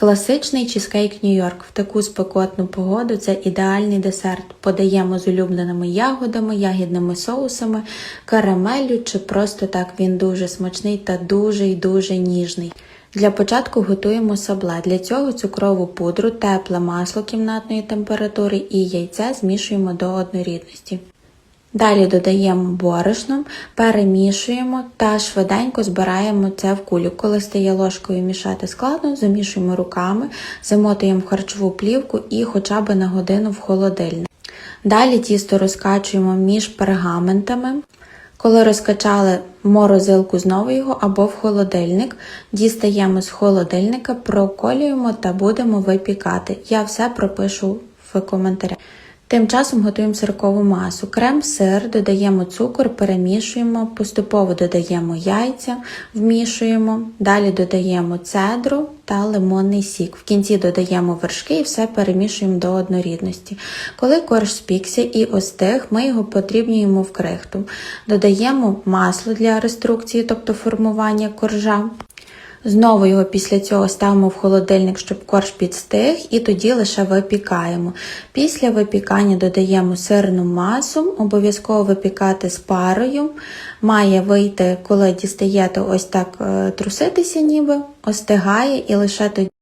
Класичний чизкейк Нью-Йорк. В таку спекотну погоду це ідеальний десерт. Подаємо з улюбленими ягодами, ягідними соусами, карамеллю чи просто так він дуже смачний та дуже й дуже ніжний. Для початку готуємо сабле. Для цього цукрову пудру, тепле масло кімнатної температури і яйце змішуємо до однорідності. Далі додаємо борошно, перемішуємо та швиденько збираємо це в кулю. Коли стає ложкою мішати складно, замішуємо руками, замотуємо харчову плівку і хоча б на годину в холодильник. Далі тісто розкачуємо між пергаментами. Коли розкачали морозилку знову його або в холодильник, дістаємо з холодильника, проколюємо та будемо випікати. Я все пропишу в коментарях. Тим часом готуємо сиркову масу. Крем, сир, додаємо цукор, перемішуємо, поступово додаємо яйця, вмішуємо, далі додаємо цедру та лимонний сік. В кінці додаємо вершки і все перемішуємо до однорідності. Коли корж спікся і остиг, ми його подрібнюємо в крихту. Додаємо масло для реструкції, тобто формування коржа. Знову його після цього ставимо в холодильник, щоб корж підстиг, і тоді лише випікаємо. Після випікання додаємо сирну масу, обов'язково випікати з парою. Має вийти, коли дістаєте ось так е, труситися, ніби остигає, і лише тоді.